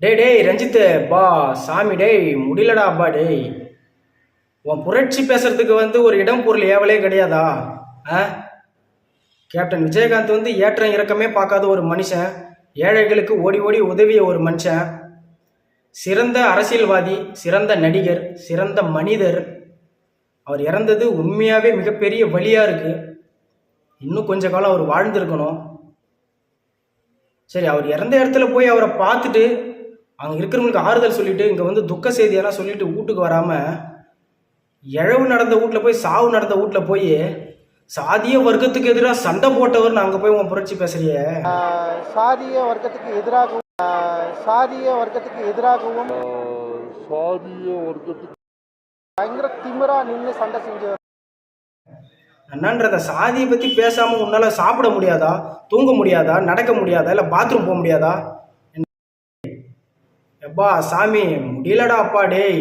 டேய் டேய் ரஞ்சித்து பா சாமி டேய் முடியலடா அப்பா டேய். உன் புரட்சி பேசுறதுக்கு வந்து ஒரு இடம் பொருள் ஏவலே கிடையாதா? ஆ? கேப்டன் விஜயகாந்த் வந்து ஏற்றம் இறக்கமே பார்க்காத ஒரு மனுஷன் ஏழைகளுக்கு ஓடி ஓடி உதவிய ஒரு மனுஷன். சிறந்த அரசியல்வாதி சிறந்த நடிகர் சிறந்த மனிதர். அவர் இறந்தது உண்மையாகவே மிகப்பெரிய வழியாக இருக்குது இன்னும் கொஞ்ச காலம் அவர் வாழ்ந்திருக்கணும். சரி அவர் இறந்த இடத்துல போய் அவரை பார்த்துட்டு அங்கே இருக்கிறவங்களுக்கு ஆறுதல் சொல்லிட்டு இங்கே வந்து துக்க செய்தியெல்லாம் சொல்லிட்டு வீட்டுக்கு வராமல் இழவு நடந்த வீட்டில் போய் சாவு நடந்த வீட்டில் போய் சாதிய வர்க்கத்துக்கு எதிராக சண்டை போட்டவர் அங்கே போய் உன் புரட்சி பேசுறியே. சாதிய வர்க்கத்துக்கு எதிராகவும் சாதிய வர்க்கத்துக்கு எதிராகவும் சாதிய வர்க்கத்துக்கு பயங்கர திமிரா நின்று சண்டை செஞ்சு என்னன்றத சாதியை பற்றி பேசாமல் உன்னால் சாப்பிட முடியாதா தூங்க முடியாதா நடக்க முடியாதா இல்லை பாத்ரூம் போக முடியாதா? எப்பா சாமி முடியலடா அப்பா டேய்.